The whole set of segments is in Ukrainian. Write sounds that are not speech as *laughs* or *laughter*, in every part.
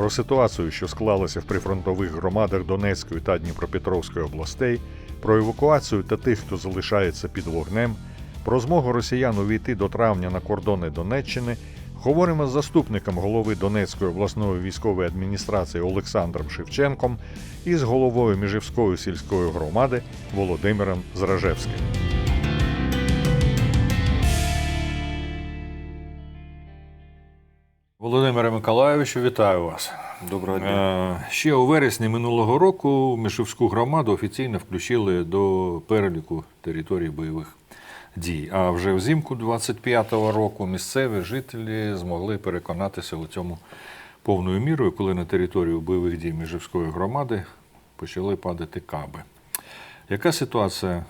про ситуацію, що склалася в прифронтових громадах Донецької та Дніпропетровської областей, про евакуацію та тих, хто залишається під вогнем, про змогу росіян увійти до травня на кордони Донеччини. Говоримо з заступником голови Донецької обласної військової адміністрації Олександром Шевченком і з головою Міжівської сільської громади Володимиром Зражевським. Володимире Миколайовичу, вітаю вас. Доброго дня. Е, Ще у вересні минулого року Мишівську громаду офіційно включили до переліку територій бойових дій. А вже взимку 25-го року місцеві жителі змогли переконатися у цьому повною мірою, коли на територію бойових дій Міжівської громади почали падати каби. Яка ситуація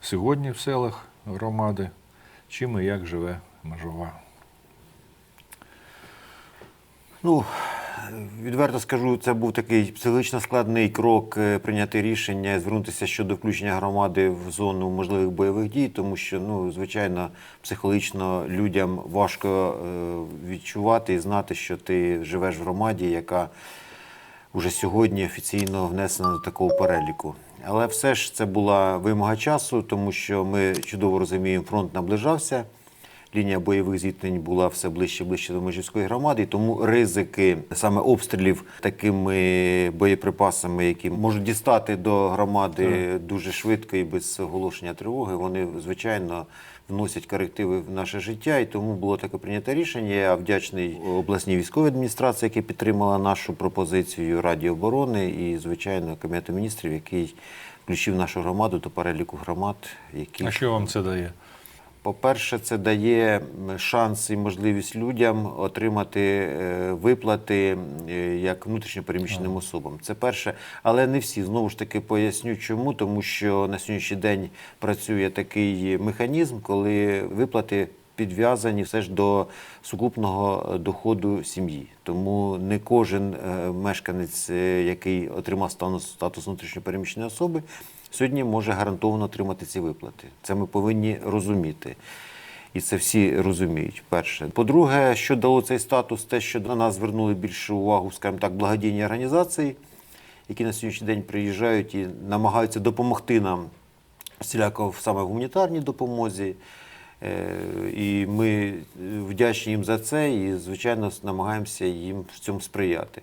сьогодні в селах громади? Чим і як живе Межова? Ну, відверто скажу, це був такий психологічно складний крок е, прийняти рішення звернутися щодо включення громади в зону можливих бойових дій, тому що, ну, звичайно, психологічно людям важко е, відчувати і знати, що ти живеш в громаді, яка уже сьогодні офіційно внесена до такого переліку. Але все ж це була вимога часу, тому що ми чудово розуміємо, фронт наближався. Лінія бойових зіткнень була все ближче ближче до Межівської громади, і тому ризики саме обстрілів такими боєприпасами, які можуть дістати до громади дуже швидко і без оголошення тривоги, вони звичайно вносять корективи в наше життя. І тому було таке прийнято рішення. Я вдячний обласній військовій адміністрації, яка підтримала нашу пропозицію Раді оборони, і звичайно Кабінету міністрів, який включив нашу громаду до переліку громад, які А що вам це дає? По-перше, це дає шанс і можливість людям отримати е, виплати е, як внутрішньопереміщеним особам. Це перше, але не всі. Знову ж таки поясню, чому, тому що на сьогоднішній день працює такий механізм, коли виплати. Підв'язані все ж до сукупного доходу сім'ї. Тому не кожен е, мешканець, який отримав статус внутрішньопереміщеної особи, сьогодні може гарантовано отримати ці виплати. Це ми повинні розуміти. І це всі розуміють. Перше. По-друге, що дало цей статус, те, що на нас звернули більшу увагу, скажімо так, благодійні організації, які на сьогоднішній день приїжджають і намагаються допомогти нам всіляко саме гуманітарній допомозі. Е, І ми вдячні їм за це і, звичайно, намагаємося їм в цьому сприяти.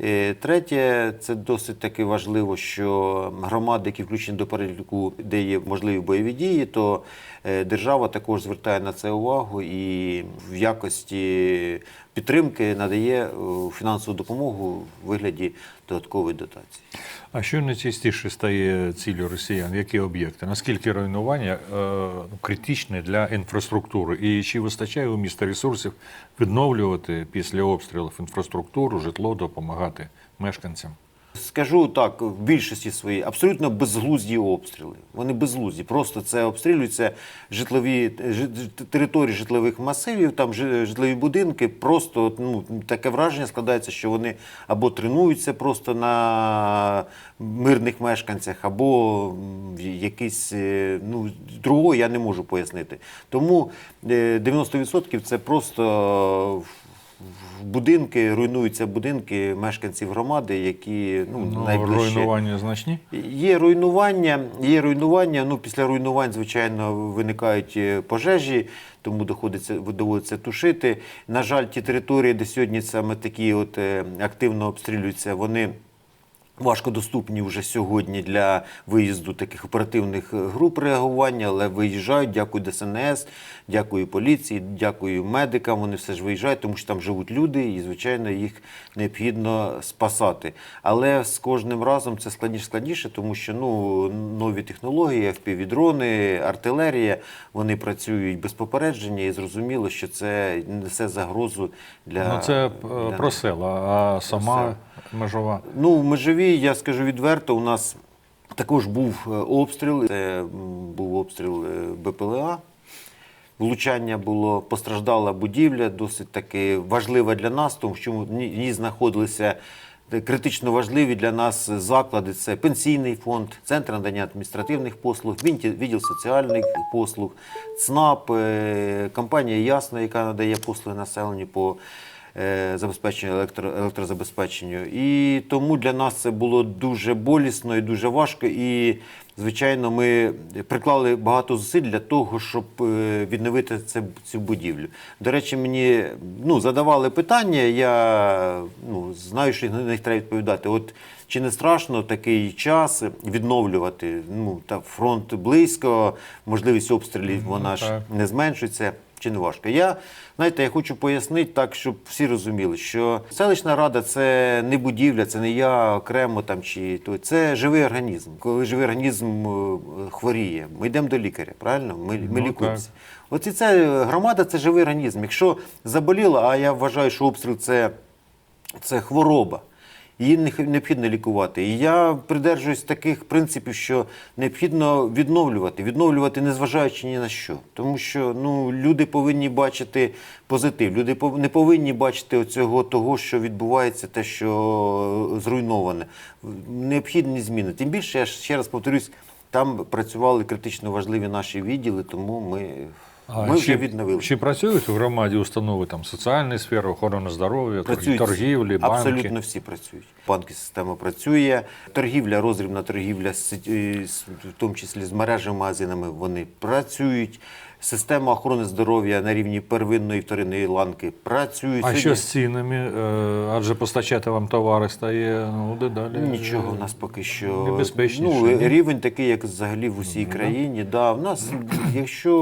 Е, Третє, це досить таки важливо, що громади, які включені до переліку, де є можливі бойові дії, то е, держава також звертає на це увагу і в якості підтримки надає е, фінансову допомогу в вигляді додаткової дотації. А що найчастіше стає ціллю росіян? Які об'єкти? Наскільки руйнування е, ну, критичне для інфраструктури? І чи вистачає у міста ресурсів відновлювати після обстрілів інфраструктуру, житло, допомагати мешканцям? Скажу так, в більшості своїй абсолютно безглузді обстріли. Вони безглузді. Просто це обстрілюються житлові території житлових масивів, там житлові будинки. Просто ну таке враження складається, що вони або тренуються просто на мирних мешканцях, або м, якийсь е, ну другого я не можу пояснити. Тому е, 90% це просто будинки, руйнуються будинки мешканців громади, які ну, Ну, найближче. руйнування значні? Є руйнування, є руйнування. Ну після руйнувань, звичайно, виникають е, пожежі, тому доходиться доводиться тушити. На жаль, ті території, де сьогодні саме такі от е, активно обстрілюються, вони. Важко доступні вже сьогодні для виїзду таких оперативних е, груп реагування, але виїжджають. Дякую ДСНС, дякую поліції, дякую медикам. Вони все ж виїжджають, тому що там живуть люди, і звичайно їх необхідно спасати. Але з кожним разом це складніше складніше, тому що ну нові технології, FPV-дрони, артилерія, вони працюють без попередження, і зрозуміло, що це несе загрозу для Ну, це е, для про села, а сама села. межова. Ну, в межовій, я скажу відверто, у нас також був е, обстріл. Це був обстріл е, БПЛА. Влучання було, постраждала будівля, досить таки важлива для нас, тому що в ній знаходилися е, критично важливі для нас заклади. Це пенсійний фонд, центр надання адміністративних послуг, відділ соціальних послуг, ЦНАП, е, компанія Ясно, яка надає послуги населенню по е, забезпеченню електро, електрозабезпеченню. І тому для нас це було дуже болісно і дуже важко. І, звичайно, ми приклали багато зусиль для того, щоб е, відновити це, цю будівлю. До речі, мені ну, задавали питання, я ну, знаю, що на них треба відповідати. От чи не страшно в такий час відновлювати? Ну, та фронт близько, можливість обстрілів вона ж не зменшується. Чи не важко? Я знаєте, я хочу пояснити так, щоб всі розуміли, що селищна рада це не будівля, це не я окремо там чи то це живий організм. Коли живий організм е, хворіє, ми йдемо до лікаря, правильно? Ми, ми Ну, лікуємося. От і це громада це живий організм. Якщо заболіла, а я вважаю, що обстріл це, це хвороба. Її необхідно лікувати. І я придержуюсь таких принципів, що необхідно відновлювати, відновлювати незважаючи ні на що. Тому що ну, люди повинні бачити позитив, люди не повинні бачити оцього того, що відбувається, те, що зруйноване. Необхідні зміни. Тим більше, я ще раз повторюсь, там працювали критично важливі наші відділи, тому ми, ми вже чи, відновили. Чи працюють у громаді установи там соціальної сфери, охорони здоров'я, торгівлі, банки? абсолютно всі працюють. Банки система працює, торгівля, розрібна торгівля, е, в тому числі з мережами магазинами, вони працюють. Система охорони здоров'я на рівні первинної і вторинної ланки працюють. А що з цінами? Е, Адже постачати вам товари стає ну, дедалі. Нічого в нас поки що ну, рівень такий, як взагалі в усій країні. Да, в нас, якщо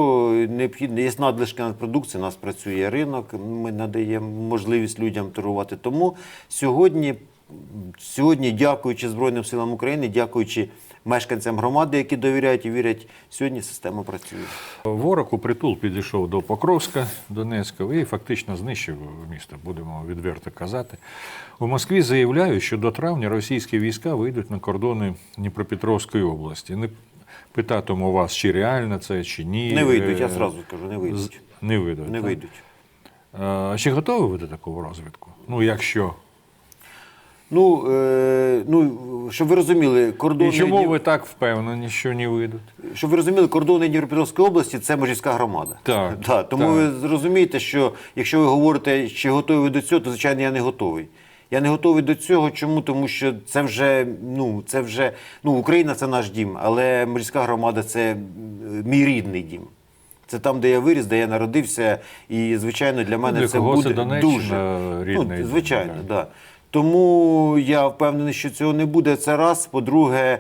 необхідно, є надлишки на продукції, у нас працює ринок, ми надаємо можливість людям торгувати. Тому сьогодні, сьогодні, дякуючи Збройним силам України, дякуючи мешканцям громади, які довіряють і вірять, сьогодні система працює. Ворог у притул підійшов до Покровська Донецького і фактично знищив місто, будемо відверто казати. У Москві заявляють, що до травня російські війська вийдуть на кордони Дніпропетровської області. Не питатиму вас, чи реально це, чи ні. Не вийдуть, я зразу кажу, не вийдуть. Не вийдуть. Не так? вийдуть. А чи готові ви до такого розвитку? Ну, якщо. Ну, е, ну, щоб ви розуміли, кордони... І чому ви так впевнені, що не вийдуть? Щоб ви розуміли, кордони Дніпропетровської області це Межівська громада. Так, *laughs* Да, тому так. ви зрозумієте, що якщо ви говорите, чи готові ви до цього, то звичайно я не готовий. Я не готовий до цього. Чому? Тому що це вже ну це вже ну Україна це наш дім, але Межівська громада це мій рідний дім. Це там, де я виріс, де я народився, і звичайно для мене для це кого це буде Донеччина дуже рідний ну, звичайно, так. да. Тому я впевнений, що цього не буде. Це раз. По-друге,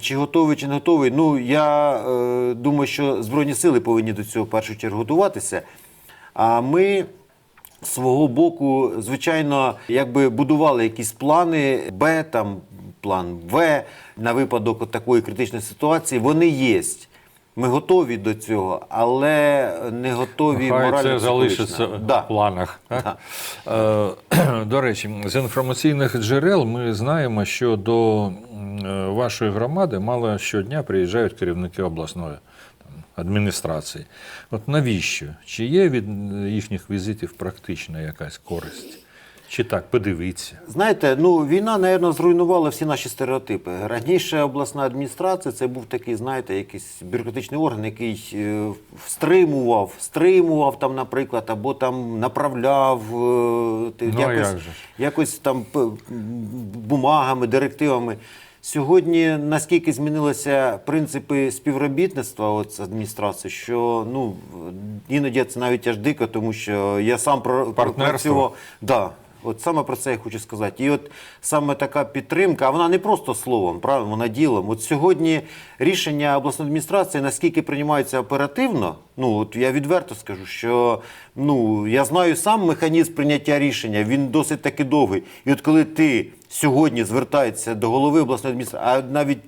чи готовий, чи не готовий. Ну я е, думаю, що Збройні сили повинні до цього в першу чергу готуватися. А ми з свого боку, звичайно, якби будували якісь плани Б, там план В на випадок такої критичної ситуації. Вони є. Ми готові до цього, але не готові Хай морально це залишиться. Да. в планах. Так? Е, До речі, з інформаційних джерел ми знаємо, що до е, вашої громади мало щодня приїжджають керівники обласної там, адміністрації. От навіщо? Чи є від їхніх візитів практична якась користь? Чи так, подивіться? Знаєте, ну війна, напевно, зруйнувала всі наші стереотипи. Раніше обласна адміністрація це був такий, знаєте, якийсь бюрократичний орган, який е, стримував, стримував там, наприклад, або там направляв е, ти- Ну, а якось, як же ж? якось там п- бумагами, директивами. Сьогодні наскільки змінилися принципи співробітництва от з адміністрацією, що ну іноді це навіть аж дико, тому що я сам про Партнерство. працював. Да, от саме про це я хочу сказати. І от саме така підтримка, а вона не просто словом, правильно, вона ділом. От сьогодні рішення обласної адміністрації наскільки приймаються оперативно. Ну от я відверто скажу, що ну я знаю сам механізм прийняття рішення. Він досить таки довгий. І от коли ти сьогодні звертається до голови обласної адміністрації, а навіть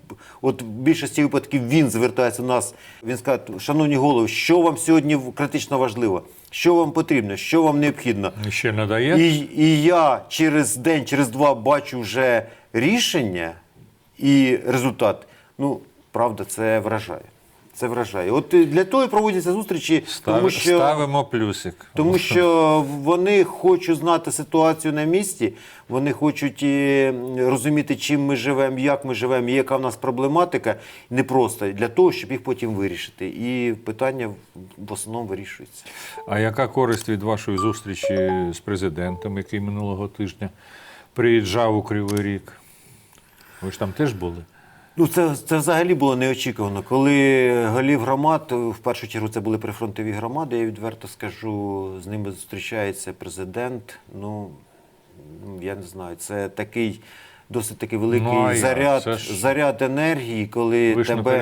от в більшості випадків він звертається до нас. Він скаже, шановні голови, що вам сьогодні критично важливо, що вам потрібно, що вам необхідно. Ще не дає? І, і я через день, через два бачу вже рішення і результат. Ну, правда, це вражає. Це вражає. От е, для того і проводяться зустрічі, Став- тому що Ставимо плюсик. Тому що вони хочуть знати ситуацію на місці, вони хочуть е, розуміти, чим ми живемо, як ми живемо, і яка в нас проблематика, не просто для того, щоб їх потім вирішити. І питання в- основному вирішується. А яка користь від вашої зустрічі з президентом, який минулого тижня приїжджав у Кривий Ріг? Ви ж там теж були? Ну, це, це взагалі було неочікувано. Коли голів громад, в першу чергу це були прифронтові громади, я відверто скажу, з ними зустрічається президент. Ну, я не знаю, це такий досить такий великий Ну, заряд, ж- заряд енергії, коли Ви тебе.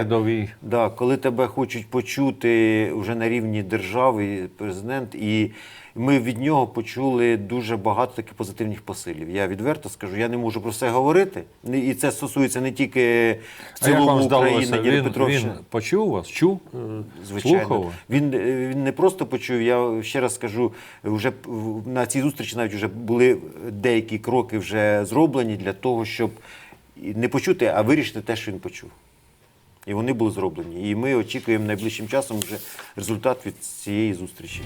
Да, коли тебе хочуть почути вже на рівні держави, президент, і ми від нього почули дуже багато таких позитивних посилів. Я відверто скажу, я не можу про це говорити. І це стосується не тільки в цілому? України, Він, він почув вас? Чув? Звичайно, Слухав? він, він не просто почув. Я ще раз скажу, вже на цій зустрічі навіть вже були деякі кроки вже зроблені для того, щоб не почути, а вирішити те, що він почув. І вони були зроблені. І ми очікуємо найближчим часом вже результат від цієї зустрічі.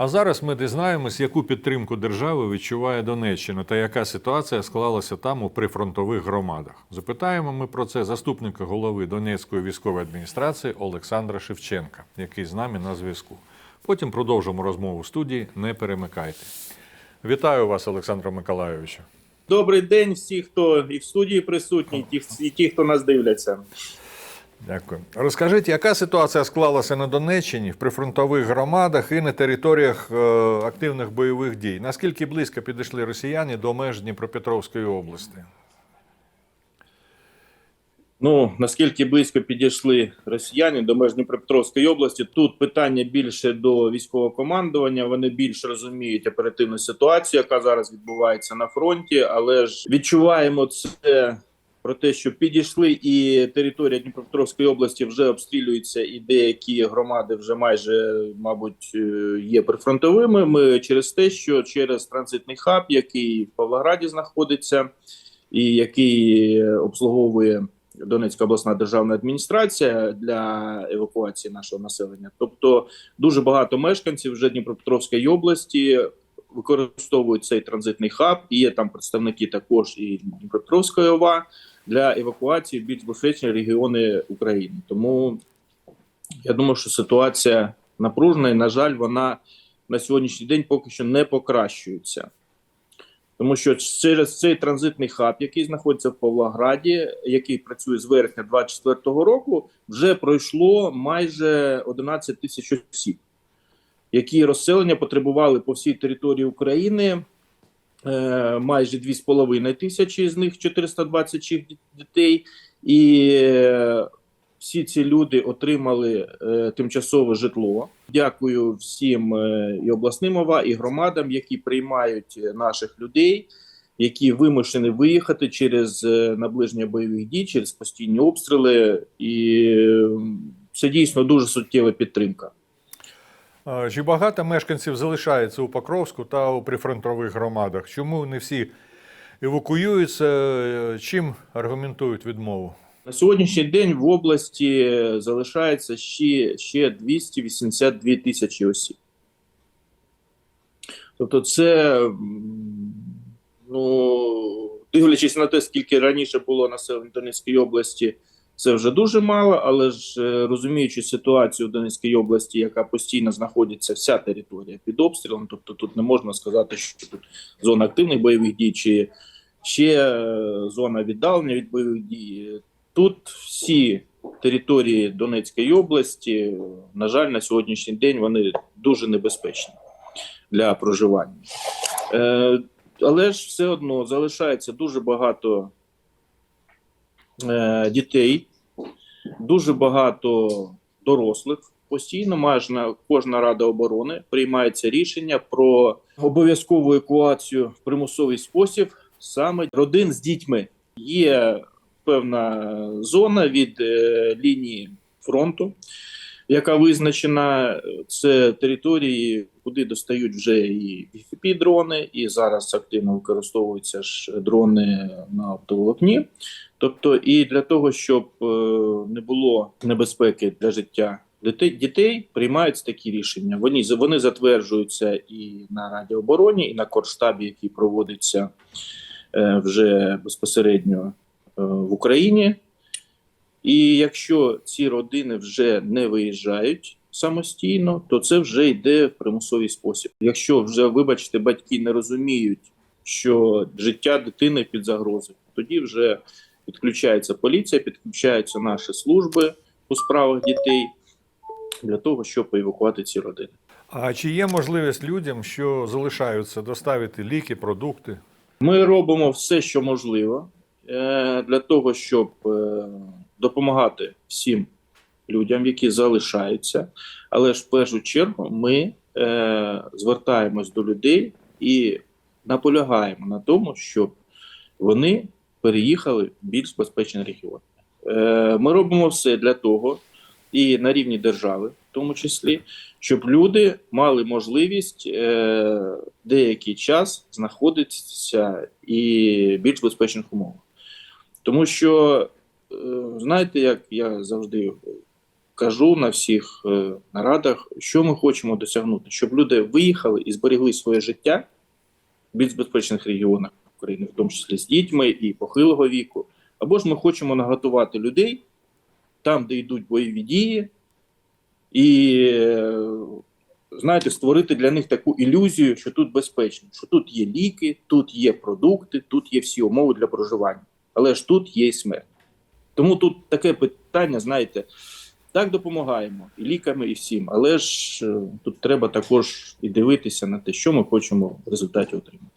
А зараз ми дізнаємось, яку підтримку держави відчуває Донеччина та яка ситуація склалася там у прифронтових громадах. Запитаємо ми про це заступника голови Донецької військової адміністрації Олександра Шевченка, який з нами на зв'язку. Потім продовжимо розмову в студії. Не перемикайте. Вітаю вас, Олександре Миколайовичу. Добрий день всі, хто і в студії присутні, і ті, і ті, хто нас дивляться. Дякую. Розкажіть, яка ситуація склалася на Донеччині в прифронтових громадах і на територіях е, активних бойових дій? Наскільки близько підійшли росіяни до меж Дніпропетровської області? Ну наскільки близько підійшли росіяни до меж Дніпропетровської області, тут питання більше до військового командування. Вони більш розуміють оперативну ситуацію, яка зараз відбувається на фронті, але ж відчуваємо це. Про те, що підійшли, і територія Дніпропетровської області вже обстрілюється, і деякі громади вже майже, мабуть, е, є прифронтовими. Ми через те, що через транзитний хаб, який в Павлограді знаходиться, і який обслуговує Донецька обласна державна адміністрація для евакуації нашого населення. Тобто, дуже багато мешканців вже Дніпропетровської області використовують цей транзитний хаб. І є там представники також і Дніпропетровської ОВА для евакуації більш безпечні регіони України. Тому я думаю, що ситуація напружена, і на жаль, вона на сьогоднішній день поки що не покращується. Тому що через цей транзитний хаб, який знаходиться в Павлограді, який працює з вересня 2024 року, вже пройшло майже 11 тисяч осіб, які розселення потребували по всій території України. Е, Майже 2,5 тисячі, з них 426 дітей, і е, всі ці люди отримали е, тимчасове житло. Дякую всім і обласним ОВА, і громадам, які приймають наших людей, які вимушені виїхати через наближення бойових дій, через постійні обстріли. І це дійсно дуже суттєва підтримка. Чи багато мешканців залишається у Покровську та у прифронтових громадах? Чому не всі евакуюються? Чим аргументують відмову? На сьогоднішній день в області залишається ще, ще 282 тисячі осіб. Тобто, це, ну, дивлячись на те, скільки раніше було населення Донецької області, це вже дуже мало, але ж е, розуміючи ситуацію в Донецькій області, яка постійно знаходиться вся територія під обстрілом, тобто тут не можна сказати, що тут зона активних бойових дій чи ще е, зона віддалення від бойових дій. Тут всі території Донецької області, на жаль, на сьогоднішній день вони дуже небезпечні для проживання. Е, але ж все одно залишається дуже багато е, дітей, дуже багато дорослих. Постійно майже кожна рада оборони приймається рішення про обов'язкову евакуацію в примусовий спосіб саме родин з дітьми. Є певна зона від е, лінії фронту, яка визначена, це території, куди достають вже і fpv дрони, і зараз активно використовуються ж дрони на оптоволокні. Тобто, і для того, щоб е, не було небезпеки для життя дітей, дітей приймаються такі рішення. Вони вони затверджуються і на Раді обороні, і на корштабі, який проводиться е, вже безпосередньо е, в Україні. І якщо ці родини вже не виїжджають самостійно, то це вже йде в примусовий спосіб. Якщо вже, вибачте, батьки не розуміють, що життя дитини під загрозою, тоді вже підключається поліція, підключаються наші служби у справах дітей для того, щоб евакувати ці родини. А чи є можливість людям, що залишаються, доставити ліки, продукти? Ми робимо все, що можливо, е, для того, щоб е, допомагати всім людям, які залишаються. Але ж в першу чергу ми е, звертаємось до людей і наполягаємо на тому, щоб вони переїхали в більш безпечні регіони. Е, Ми робимо все для того, і на рівні держави, в тому числі, щоб люди мали можливість е, деякий час знаходитися і більш безпечних умовах. Тому що, знаєте, як я завжди кажу на всіх е, нарадах, що ми хочемо досягнути, щоб люди виїхали і зберегли своє життя в більш безпечних регіонах України, в тому числі з дітьми і похилого віку. Або ж ми хочемо наготувати людей там, де йдуть бойові дії, і е, знаєте, створити для них таку ілюзію, що тут безпечно, що тут є ліки, тут є продукти, тут є всі умови для проживання, але ж тут є і смерть. Тому тут таке питання, знаєте, так допомагаємо і ліками, і всім, але ж е, тут треба також і дивитися на те, що ми хочемо в результаті отримати.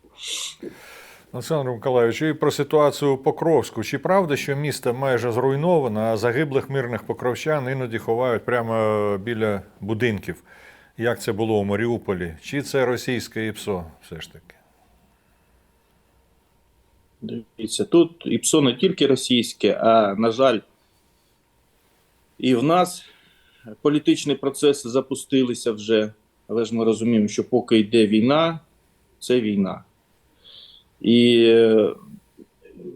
Олександр Миколайович, і про ситуацію у Покровську. Чи правда, що місто майже зруйновано, а загиблих мирних покровчан іноді ховають прямо біля будинків? Як це було у Маріуполі? Чи це російське ІПСО все ж таки? Дивіться, тут ІПСО не тільки російське, а на жаль, і в нас політичні процеси запустилися вже, але ж ми розуміємо, що поки йде війна, це війна. І е,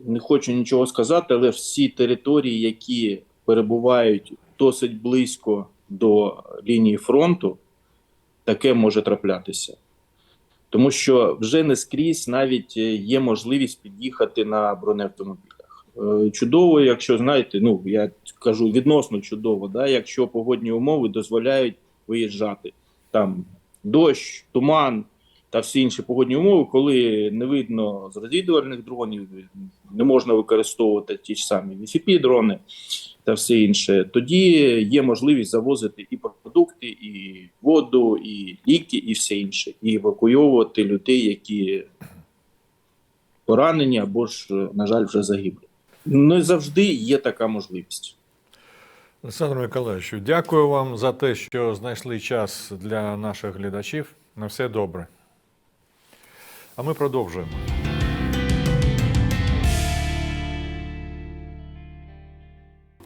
не хочу нічого сказати, але всі території, які перебувають досить близько до лінії фронту, таке може траплятися. Тому що вже не скрізь навіть е, є можливість під'їхати на бронеавтомобілях. Е, Чудово, якщо знаєте, ну я кажу відносно чудово, да, якщо погодні умови дозволяють виїжджати. Там дощ, туман та всі інші погодні умови, коли не видно з розвідувальних дронів, не можна використовувати ті ж самі vcp дрони та все інше, тоді є можливість завозити і продукти, і воду, і ліки, і все інше, і евакуйовувати людей, які поранені або ж, на жаль, вже загиблі. Не завжди є така можливість. Олександр Миколайович, дякую вам за те, що знайшли час для наших глядачів. На все добре. А ми продовжуємо.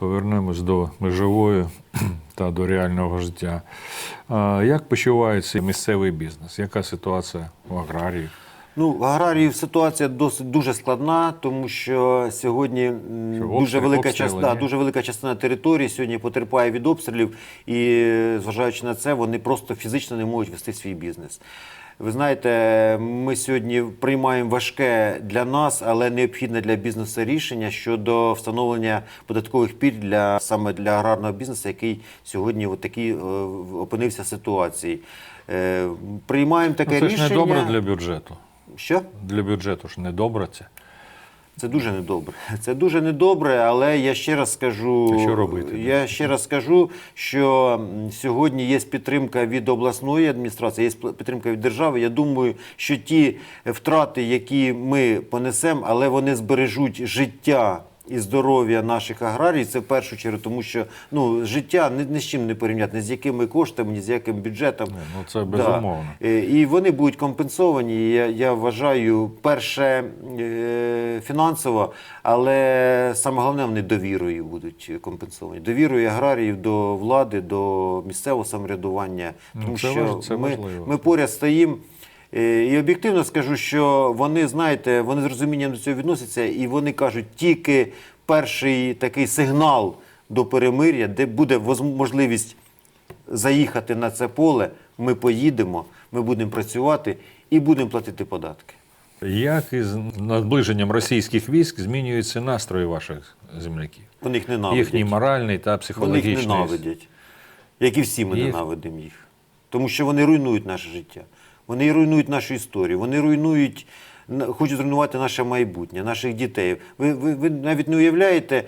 Повернемось до межової *clears throat* та до реального життя. Як почувається місцевий бізнес? Яка ситуація у аграріїв? Ну, в аграріїв ситуація досить дуже складна, тому що сьогодні Що, дуже обстріл- велика частина, дуже велика частина території сьогодні потерпає від обстрілів, і зважаючи на це, вони просто фізично не можуть вести свій бізнес. Ви знаєте, ми сьогодні приймаємо важке для нас, але необхідне для бізнесу рішення щодо встановлення податкових пільг для саме для аграрного бізнесу, який сьогодні от такий, е, опинився в ситуації. Е, Приймаємо таке Ну, це ж рішення. не добре для бюджету. Що? Для бюджету ж не добре це. Це дуже недобре. Це дуже недобре, але я ще раз скажу. Що робити? Я ще раз скажу, що сьогодні є підтримка від обласної адміністрації, є підтримка від держави. Я думаю, що ті втрати, які ми понесемо, але вони збережуть життя і здоров'я наших аграріїв, це в першу чергу, тому що ну, життя ні, ні з чим не порівняти, ні з якими коштами, ні з яким бюджетом. Ні, ну, це безумовно. Е, І вони будуть компенсовані. Я, я вважаю, перше е, фінансово, але саме головне, вони довірою будуть компенсовані. Довірою аграріїв до влади, до місцевого самоврядування. Ну, Тому це що це ми, ми поряд стоїмо. Е, І об'єктивно скажу, що вони, знаєте, вони з розумінням до цього відносяться, і вони кажуть, тільки перший такий сигнал до перемир'я, де буде можливість заїхати на це поле, ми поїдемо, ми будемо працювати і будемо платити податки. Як із наближенням російських військ змінюються настрої ваших земляків? Вони їх ненавидять. Їхній моральний та Вони їх ненавидять. Як і всі ми Їх- ненавидимо їх. Тому що вони руйнують наше життя. Вони руйнують нашу історію. Вони руйнують, хочуть зруйнувати наше майбутнє, наших дітей. Ви, ви, ви навіть не уявляєте,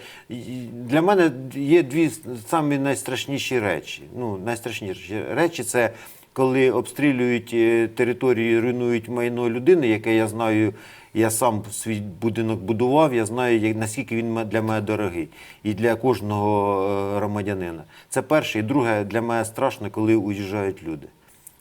для мене є дві самі найстрашніші речі. Ну, найстрашніші речі це коли обстрілюють е, території, руйнують майно людини, яке я знаю. Я сам свій будинок будував, я знаю, наскільки він для мене дорогий. І для кожного е, громадянина. Це перше. І друге, для мене страшно, коли уїжджають люди.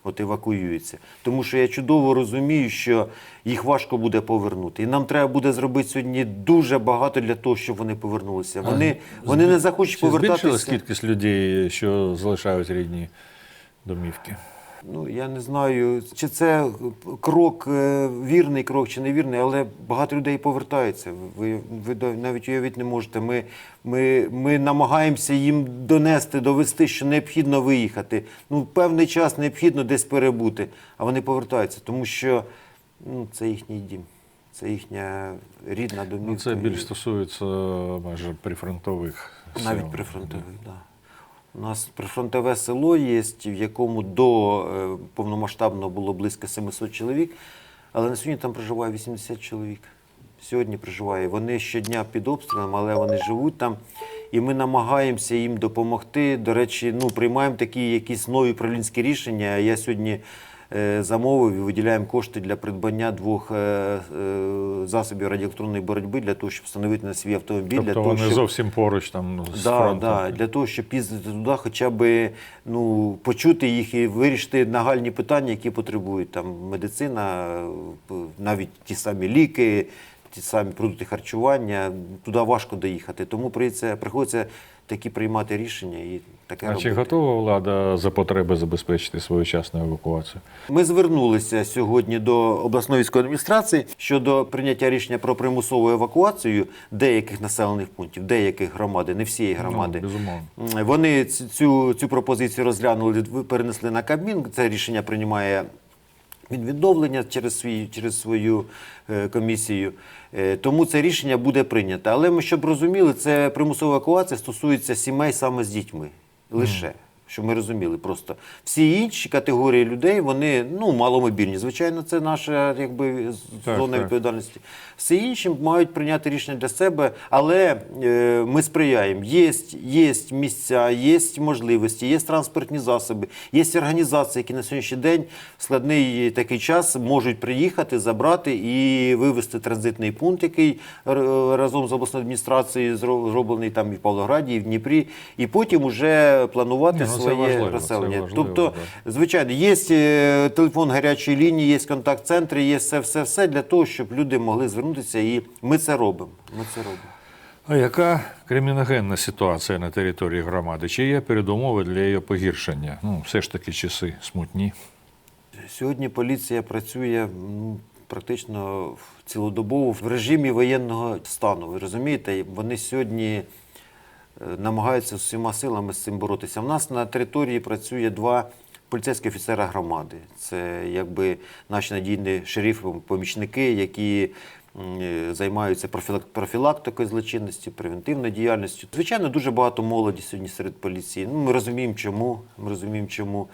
От евакуюються. Тому що я чудово розумію, що їх важко буде повернути. І нам треба буде зробити сьогодні дуже багато для того, щоб вони повернулися. Вони, вони не захочуть повертатися. збільшилась кількість людей, що залишають рідні домівки? Ну, я не знаю, чи це крок, е, вірний крок чи невірний, але багато людей повертаються. Ви, ви навіть уявити не можете. Ми, ми, ми намагаємося їм донести, довести, що необхідно виїхати. Ну, певний час необхідно десь перебути, а вони повертаються, тому що ну, це їхній дім, це їхня рідна домівка. Ну, це більш стосується майже прифронтових навіть прифронтових, так. Да. У нас прифронтове село є, в якому до е, повномасштабного було близько 700 чоловік, але на сьогодні там проживає 80 чоловік. Сьогодні проживає. Вони щодня під обстрілом, але вони живуть там. І ми намагаємося їм допомогти. До речі, ну, приймаємо такі якісь нові пролінські рішення. Я сьогодні замовив і виділяємо кошти для придбання двох е, е, засобів радіоелектронної боротьби для того, щоб встановити на свій автомобіль. для Тобто того, вони щоб... зовсім поруч там ну, з Да, фронтом. да, для того, щоб їздити туди, хоча б ну, почути їх і вирішити нагальні питання, які потребують там медицина, навіть ті самі ліки, ті самі продукти харчування. Туди важко доїхати. Тому приходиться, приходиться такі приймати рішення і таке А чи готова влада за потреби забезпечити своєчасну евакуацію? Ми звернулися сьогодні до обласної військової адміністрації щодо прийняття рішення про примусову евакуацію деяких населених пунктів, деяких громади, не всієї громади. Ну, безумовно. Вони цю, цю пропозицію розглянули, перенесли на Кабмін. Це рішення приймає він відновлення через, свій, через свою е, комісію. Е, тому це рішення буде прийнято. Але ми щоб розуміли, це примусова евакуація стосується сімей саме з дітьми. Лише. Щоб ми розуміли, просто всі інші категорії людей вони ну маломобільні. Звичайно, це наша якби Так, зона так. відповідальності. Всі інші мають прийняти рішення для себе, але е, ми сприяємо. Є, є місця, є можливості, є транспортні засоби, є організації, які на сьогоднішній день в складний такий час можуть приїхати, забрати і вивести транзитний пункт, який разом з обласною адміністрацією зроблений там і в Павлограді, і в Дніпрі, і потім вже планувати ну, своє важливо, це розселення. важливо, тобто, да. Звичайно, є е, телефон гарячої лінії, є контакт-центри, є все, все, все для того, щоб люди могли звернутися, і ми це робимо. Ми це робимо. А яка криміногенна ситуація на території громади? Чи є передумови для її погіршення? Ну, все ж таки часи смутні. Сьогодні поліція працює ну, практично цілодобово в режимі воєнного стану. Ви розумієте, вони сьогодні намагаються всіма силами з цим боротися. У нас на території працює два поліцейські офіцера громади. Це якби наші надійні шерифи, помічники, які е, займаються профілактикою злочинності, превентивною діяльністю. Звичайно, дуже багато молоді сьогодні серед поліції. Ну, ми розуміємо, чому. Ми розуміємо, чому.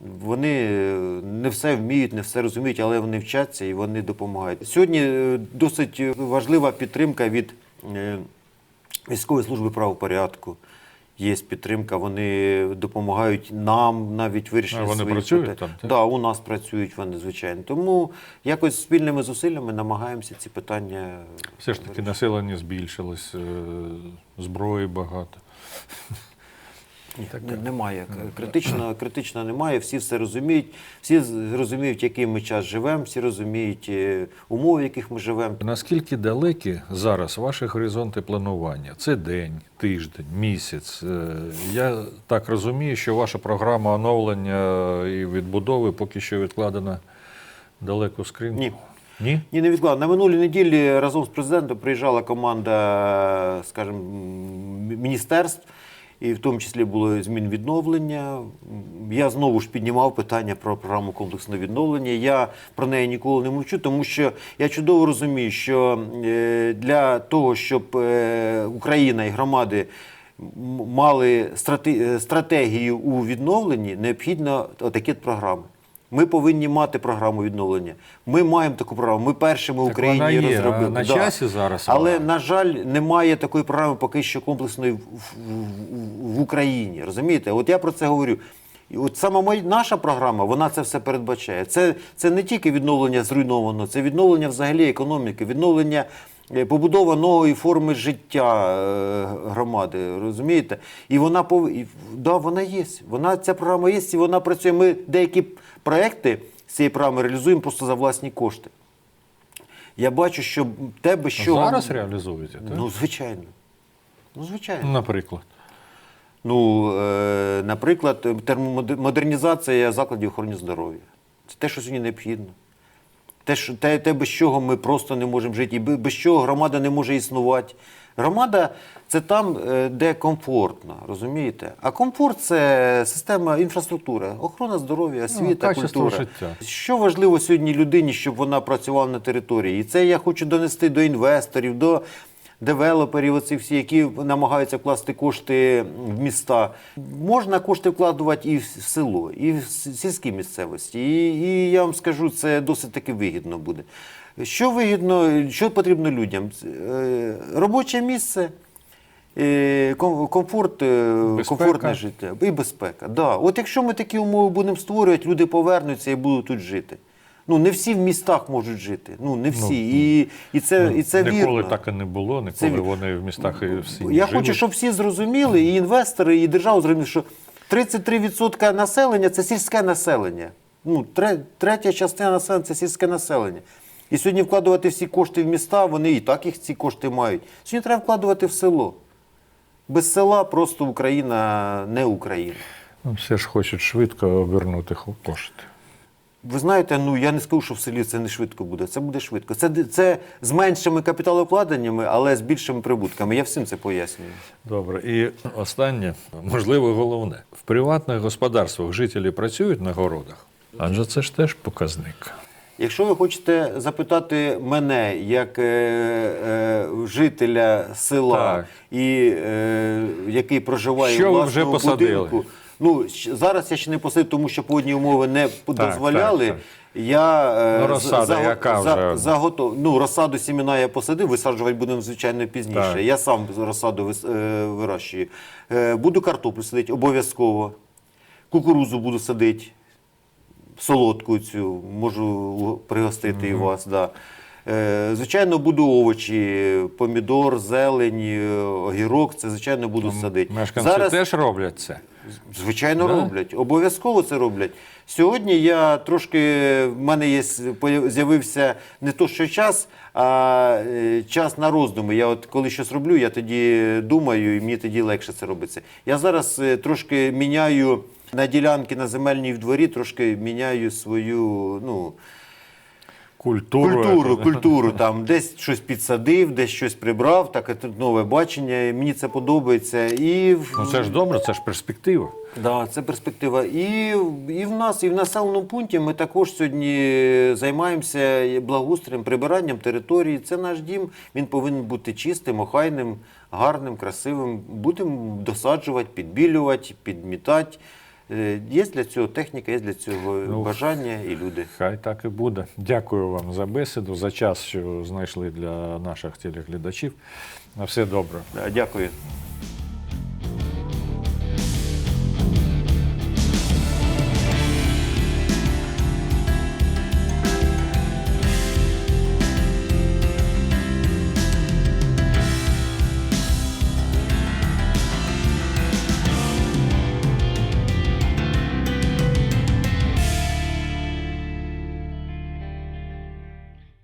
Вони е, не все вміють, не все розуміють, але вони вчаться і вони допомагають. Сьогодні е, досить важлива підтримка від військової служби правопорядку. є підтримка, вони допомагають нам навіть вирішити вони свої працюють питань. там, так? Да, у нас працюють вони, звичайно. Тому якось спільними зусиллями намагаємося ці питання. Все ж таки населення збільшилось, е, зброї багато. Ні, немає. Критично, *clears throat* критично немає. Всі все розуміють. Всі розуміють, який ми час живемо, всі розуміють е, умови, в яких ми живемо. Наскільки далекі зараз ваші горизонти планування? Це день, тиждень, місяць. Е, Я так розумію, що ваша програма оновлення і відбудови поки що відкладена далеко в. Ні. Ні? Ні, не відкладно. На минулій неділі разом з президентом приїжджала команда, скажімо, міністерств, і в тому числі було змін відновлення. Я знову ж піднімав питання про програму комплексного відновлення. Я про неї ніколи не мовчу, тому що я чудово розумію, що е, для того, щоб е, Україна і громади мали е, стратегію у відновленні, необхідно отакі програми. Ми повинні мати програму відновлення. Ми маємо таку програму. Ми першими в Україні вона є, розробили. на часі зараз Але, вона? на жаль, немає такої програми поки що комплексної в, в, в Україні. Розумієте? От я про це говорю. І от саме моя, наша програма, вона це все передбачає. Це, це не тільки відновлення зруйнованого, це відновлення взагалі економіки, відновлення побудова нової форми життя е, громади. Розумієте? І вона пов... да, вона є. Вона ця програма є, і вона працює. Ми деякі проекти з цієї програми реалізуємо просто за власні кошти. Я бачу, що те, без чого... Зараз реалізуєте, так? Ну, звичайно. Ну, звичайно. Наприклад. Ну, е, наприклад, термомодернізація закладів охорони здоров'я. Це те, що сьогодні необхідно. Те, що, те, те, без чого ми просто не можемо жити, і бе- без чого громада не може існувати. Громада це там, е, де комфортно, розумієте? А комфорт це система інфраструктури, охорона здоров'я, освіта, Ну, культура. життя. Що важливо сьогодні людині, щоб вона працювала на території? І це я хочу донести до інвесторів, до девелоперів, оцих всі, які намагаються вкласти кошти в міста. Можна кошти вкладувати і в село, і в сільські місцевості. І, і я вам скажу, це досить таки вигідно буде. Що вигідно, що потрібно людям? Е, Робоче місце. е, Комфорт, е, Безпека. комфортне життя і безпека. Да. От якщо ми такі умови будемо створювати, люди повернуться і будуть тут жити. Ну не всі в містах можуть жити. Ну не всі. і, і це, і це Ніколи вірно. так і не було, ніколи Це вони в містах і всі. Я жили. хочу, щоб всі зрозуміли, і інвестори, і держава зрозуміли, що 33% населення це сільське населення. Ну, третя частина населення це сільське населення. І сьогодні вкладувати всі кошти в міста, вони і так їх ці кошти мають. Сьогодні треба вкладувати в село. Без села просто Україна не Україна. Ну, Все ж хочуть швидко обернути кошти. Ви знаєте, ну я не скажу, що в селі це не швидко буде. Це буде швидко. Це, це з меншими капіталовкладеннями, але з більшими прибутками. Я всім це пояснюю. Добре. І останнє, можливо, головне. В приватних господарствах жителі працюють на городах, адже це ж теж показник. Якщо ви хочете запитати мене як е, е, жителя села, Так. і е, який проживає Що в ви вже посадили? будинку, ну зараз я ще не посадив, тому що погодні умови не дозволяли. так, Я е, Ну, розсада за- яка за- вже? заготов- Ну, розсаду сімена я посадив, висаджувати будемо звичайно пізніше. Так. Я сам розсаду вис- е, вирощую. Е, буду картоплю садити обов'язково. Кукурузу буду садити солодку цю, можу пригостити і вас. Да. Звичайно, буду овочі, помідор, зелень, огірок, це звичайно буду садити. Мешканці теж роблять це. Звичайно, Да? роблять. Обов'язково це роблять. Сьогодні я трошки, в мене є з'явився не то, що час, а е, час на роздуми. Я от коли щось роблю, я тоді думаю, і мені тоді легше це робиться. Я зараз е, трошки міняю на ділянки на земельній в дворі, трошки міняю свою, ну. Культуру. Культуру, культуру там десь щось підсадив, десь щось прибрав, таке тут нове бачення. і Мені це подобається. І Ну це ж добре, це ж перспектива. Да, це перспектива. І, і в нас, і в населеному пункті ми також сьогодні займаємося благоустроєм, прибиранням території. Це наш дім. Він повинен бути чистим, охайним, гарним, красивим. Будемо досаджувати, підбілювати, підмітати. Е, Є для цього техніка, є для цього Ну, бажання і люди. Хай так і буде. Дякую вам за бесіду, за час, що знайшли для наших телеглядачів. На все добре. Дякую.